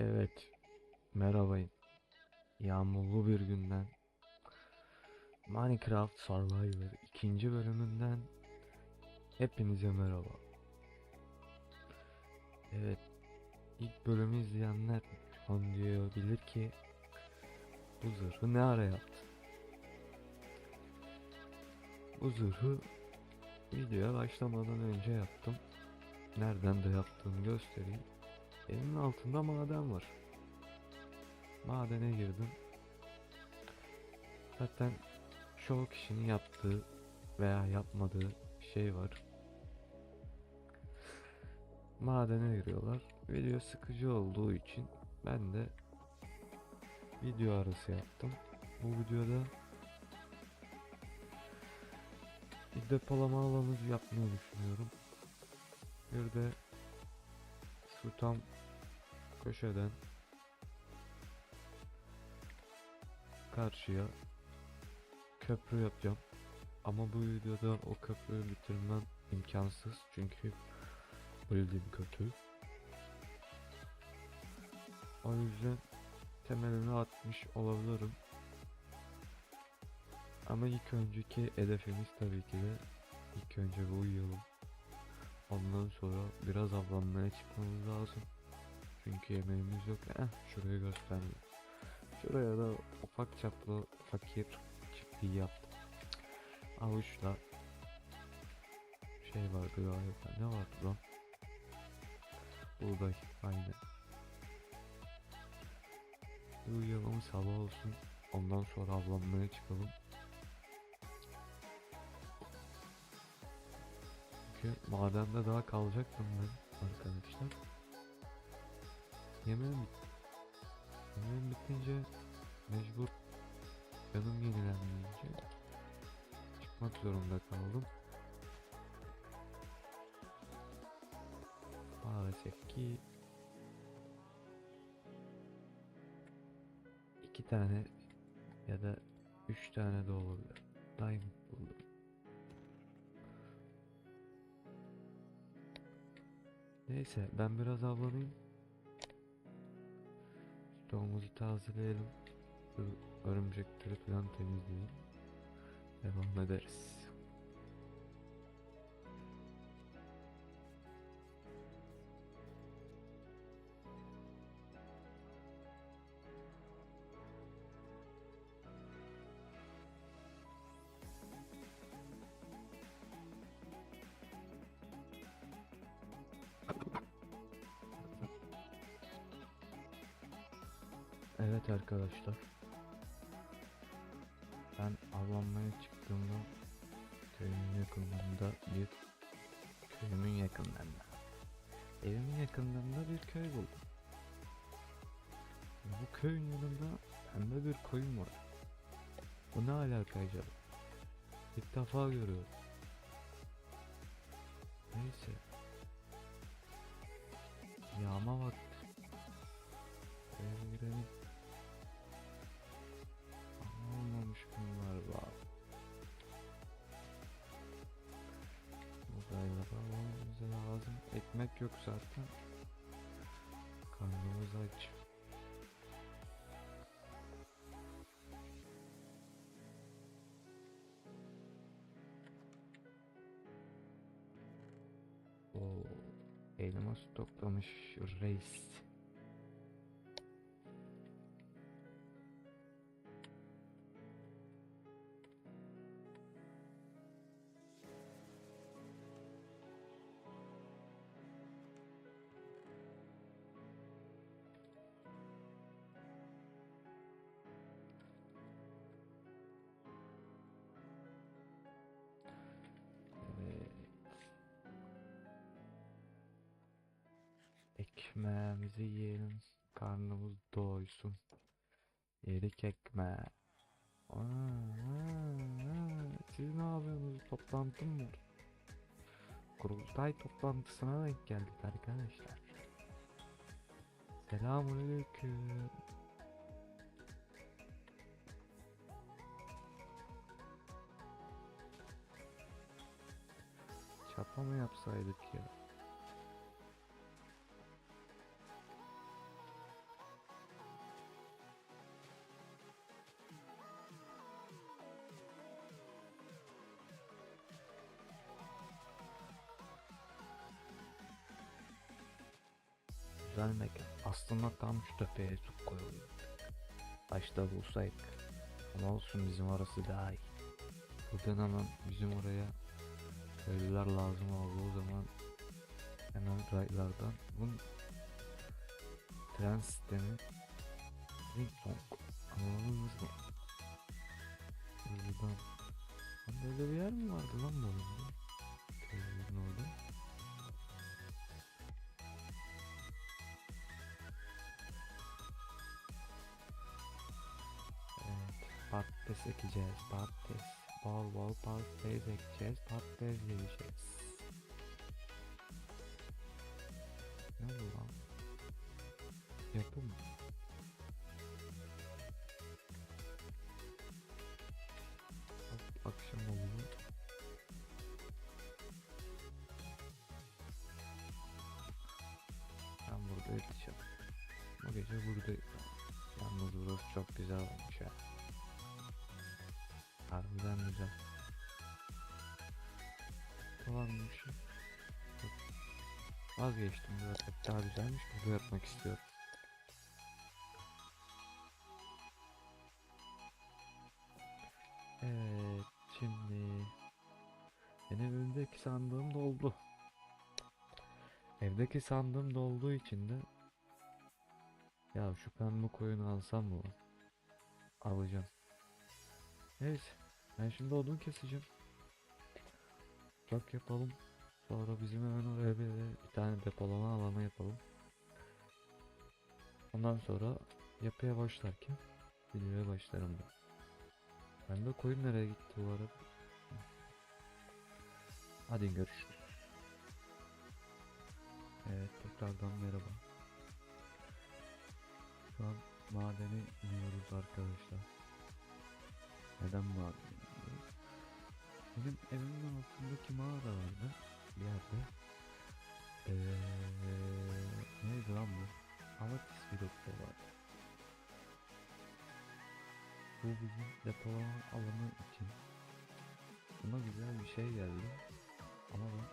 Evet, merhaba. Yağmurlu bir günden Minecraft Survivor ikinci bölümünden hepinize merhaba. Evet, ilk bölümü izleyenler an diyor bilir ki bu zırhı ne ara yaptı? Bu zırhı videoya başlamadan önce yaptım. Nereden de yaptığımı göstereyim. Elimin altında maden var. Madene girdim. Zaten çoğu kişinin yaptığı veya yapmadığı şey var. Madene giriyorlar. Video sıkıcı olduğu için ben de video arası yaptım. Bu videoda bir depolama alanı yapmayı düşünüyorum. Bir de şu tam köşeden karşıya köprü yapacağım. Ama bu videoda o köprüyü bitirmem imkansız çünkü bildiğim kötü. O yüzden temelini atmış olabilirim. Ama ilk önceki hedefimiz tabii ki de ilk önce bir uyuyalım. Ondan sonra biraz avlanmaya çıkmamız lazım. Çünkü yemeğimiz yok. Eh şurayı göstereyim. Şuraya da ufak çaplı fakir çiftliği yaptım. Avuçla şey vardı galiba. Ne vardı lan? Buğday. Aynen. Uyuyalım sabah olsun. Ondan sonra avlanmaya çıkalım. Çünkü madende daha kalacaktım ben arkadaşlar. Yemeğim bitti. Yemeğim bitince mecbur canım yenilenmeyince çıkmak zorunda kaldım. Maalesef ki iki tane ya da üç tane de olabilir. Diamond buldum. Neyse ben biraz avlanayım. Stoğumuzu tazeleyelim. Örümcekleri falan temizleyeyim. Devam ederiz. Arkadaşlar. Ben avlanmaya çıktığımda köyümün yakınlarında bir köyümün yakınlarında evimin yakınlarında bir köy buldum. Bu köyün yanında pembe bir koyun var. Bu ne alaka acaba? İlk defa görüyorum. Neyse. Yağma vakti. Zaten. Karnımız aç. Oo, elmas toplamış reis. Ekmeğimizi yiyelim. Karnımız doysun. Yedik ekmeği. Aa, aa, aa. Siz ne yapıyorsunuz? Toplantı mı var? Kurultay toplantısına denk geldik arkadaşlar. Selamünaleyküm. Çapa mı yapsaydık ya? Mekan. Aslında tam şu tepeye su koyuluyor. Başta bulsaydık. Ama olsun bizim orası daha iyi. Buradan hemen bizim oraya köylüler lazım olduğu zaman hemen raylardan bunun tren sistemi Ring Song anladınız mı? Buradan böyle bir yer mi vardı lan bu oyunda? Patates ekeceğiz, patates. Bol bol patates ekeceğiz, patates yiyeceğiz. Ne bu lan? Yapı mı? Ak- Akşam oluyor. Ben burada yatacağım. Bu gece buradayım. Yalnız burası çok güzel olmuş ya. Harbiden güzel. Dolanmış. Vazgeçtim biraz daha güzelmiş. Burada yapmak istiyorum. Evet şimdi benim evimdeki sandığım doldu. Evdeki sandığım dolduğu için de ya şu pembe koyunu alsam mı? Alacağım. Neyse ben şimdi odun keseceğim. Bak yapalım. Sonra bizim hemen oraya bir, bir tane depolama alanı yapalım. Ondan sonra yapıya başlarken videoya başlarım ben. Ben de koyun nereye gitti bu arada? Hadi görüşürüz. Evet tekrardan merhaba. Şu an madeni iniyoruz arkadaşlar. Neden maden iniyoruz? Benim evimin altındaki mağara vardı bir yerde. Ee, neydi lan bu? Amatis bir nokta vardı. Bu bizim depolama alanı için. Buna güzel bir şey geldi. Ama ben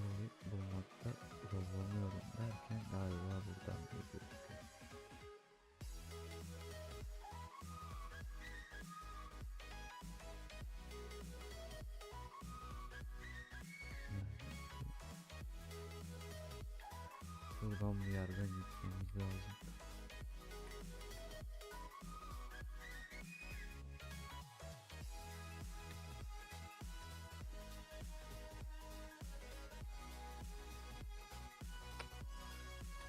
orayı bulmakta zorlanıyorum derken galiba buradan geliyor. Şuradan bir yerden gitmemiz lazım.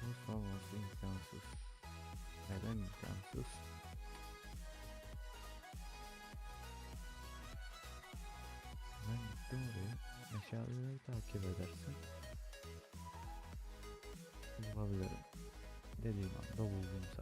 Bu olması imkansız. Neden imkansız? Ben gittim oraya. Meşaleleri takip 사람들은 내리막 너무 무사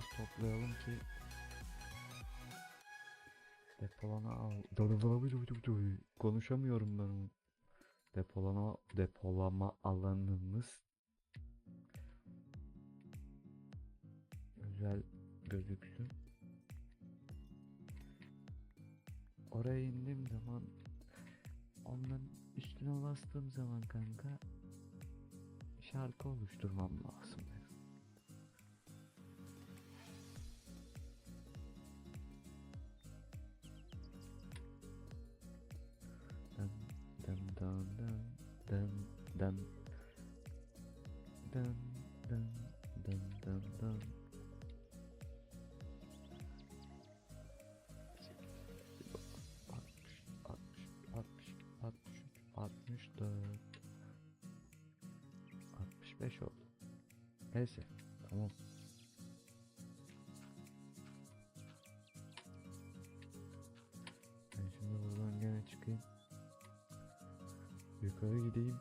biraz toplayalım ki depolana al. Konuşamıyorum ben onu. Depolama depolama alanımız güzel gözüksün. Oraya indiğim zaman onların üstüne bastığım zaman kanka şarkı oluşturmam lazım 5 oldu. Neyse. Tamam. Ben şimdi buradan gene çıkayım. Yukarı gideyim.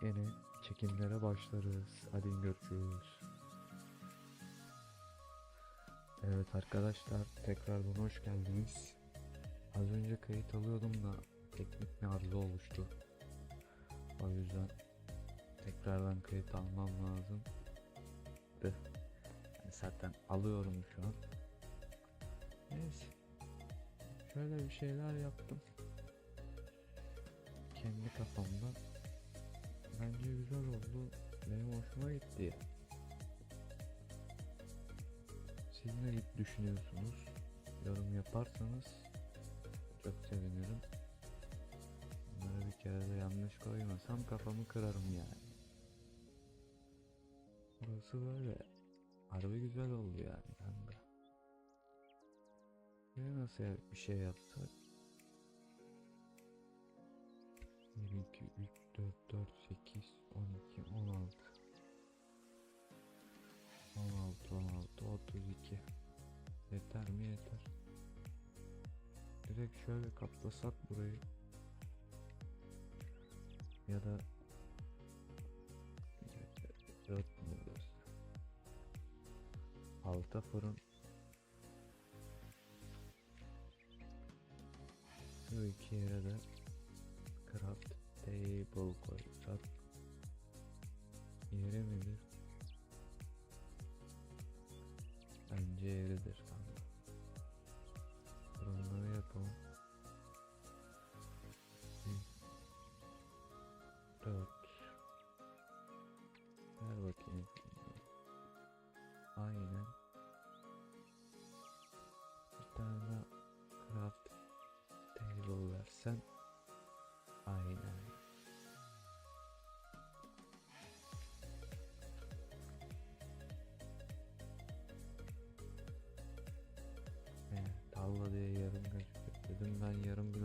Gene çekimlere başlarız. Hadi görüşürüz. Evet arkadaşlar tekrardan hoş geldiniz. Az önce kayıt alıyordum da teknik bir arıza oluştu. O yüzden tekrardan kayıt almam lazım. Yani zaten alıyorum şu an. Neyse. Şöyle bir şeyler yaptım. Kendi kafamda. Bence güzel oldu. Benim hoşuma gitti. Siz ne düşünüyorsunuz? Yorum yaparsanız çok sevinirim. Bunları bir kere de yanlış koymasam kafamı kırarım yani. Burası böyle. Harbi güzel oldu yani kanka. Ve nasıl bir şey yapsak? 1, 2, 3, 4, 4, 8, 12, 16 16, 16, 32 Yeter mi yeter Direkt şöyle kaplasak burayı Ya da Alta fırın. Şu iki yere de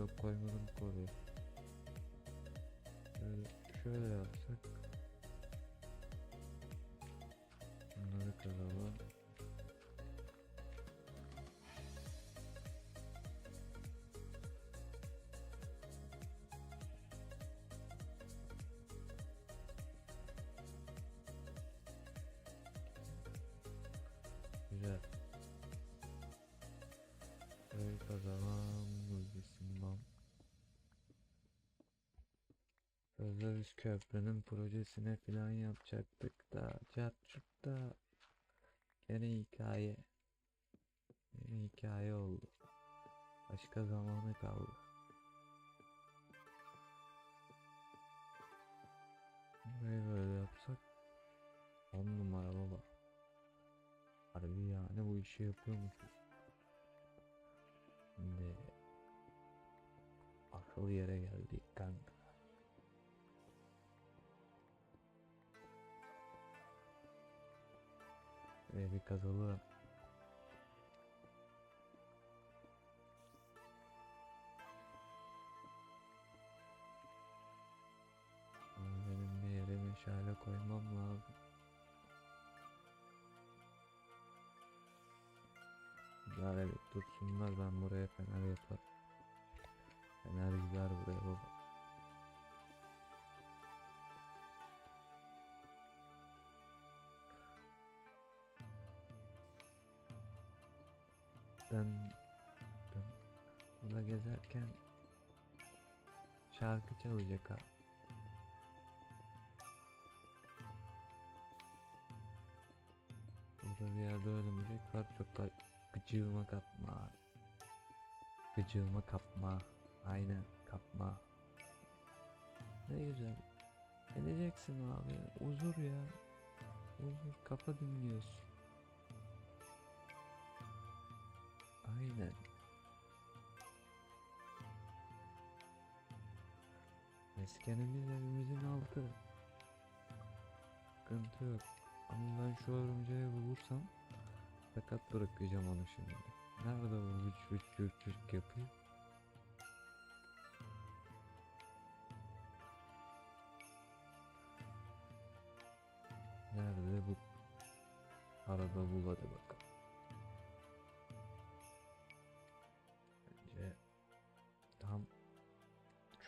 blok koymadım oraya. Şöyle, şöyle yapsak. Bunları kazalım. Güzel. Sözde biz köprünün projesine falan yapacaktık da çarçıkta gene hikaye. Gene hikaye oldu. Başka zamanı kaldı. Burayı böyle yapsak on numara baba. Harbi yani bu işi yapıyormuşuz. Şimdi akıl yere geldik Ve bir kazalım. Ama Benim bir yere meşale koymam lazım. Güzel evet dursunlar ben buraya fener yaparım. Fener gider buraya baba. Ben burada gezerken şarkı çalacak ha. Burada bir yerde örümcek var çok da gıcığıma kapma. Gıcığıma kapma. Aynen kapma. Ne güzel. Geleceksin abi. Huzur ya. Huzur kafa dinliyorsun. Aynen. Meskenimiz evimizin altı. Sıkıntı yok. Ama ben şu örümceği bulursam sakat bırakacağım onu şimdi. Nerede bu üç üç üç üç yapıyor? Nerede bu? Arada bul hadi bakalım.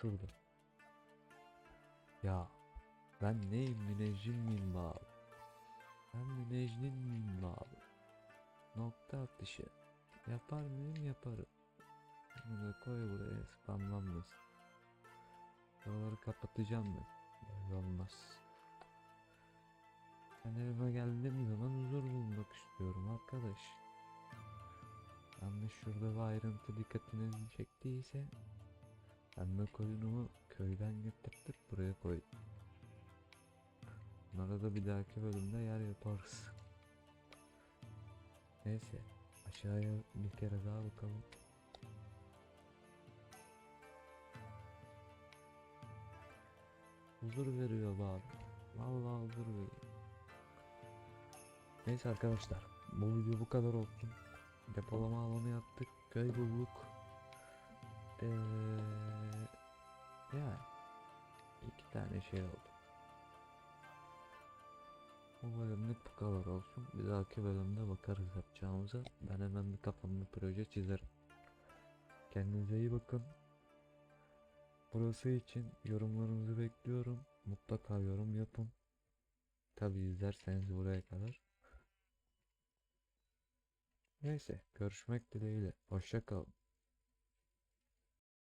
Şurada. Ya Ben neyim müneccim miyim abi? Ben müneccim miyim abi? Nokta atışı. Yapar mıyım yaparım. Bunu da koy buraya spamlanmasın. Buraları kapatacağım ben. Böyle olmaz. Ben evime geldiğim zaman huzur bulmak istiyorum arkadaş. Yanlış şurada bir ayrıntı dikkatinizi çektiyse de koyunumu köyden getirtip buraya koydum. Bunlara da bir dahaki bölümde yer yaparız. Neyse aşağıya bir kere daha bakalım. Huzur veriyor abi. Vallahi huzur veriyor. Neyse arkadaşlar bu video bu kadar olsun. Depolama alanı yaptık. Köy bulduk. Ee, yani iki tane şey oldu. Bu bölümlük bu kadar olsun. Bir dahaki bölümde bakarız yapacağımıza. Ben hemen bir kafamda proje çizerim. Kendinize iyi bakın. Burası için yorumlarınızı bekliyorum. Mutlaka yorum yapın. Tabi izlerseniz buraya kadar. Neyse görüşmek dileğiyle. Hoşça kalın.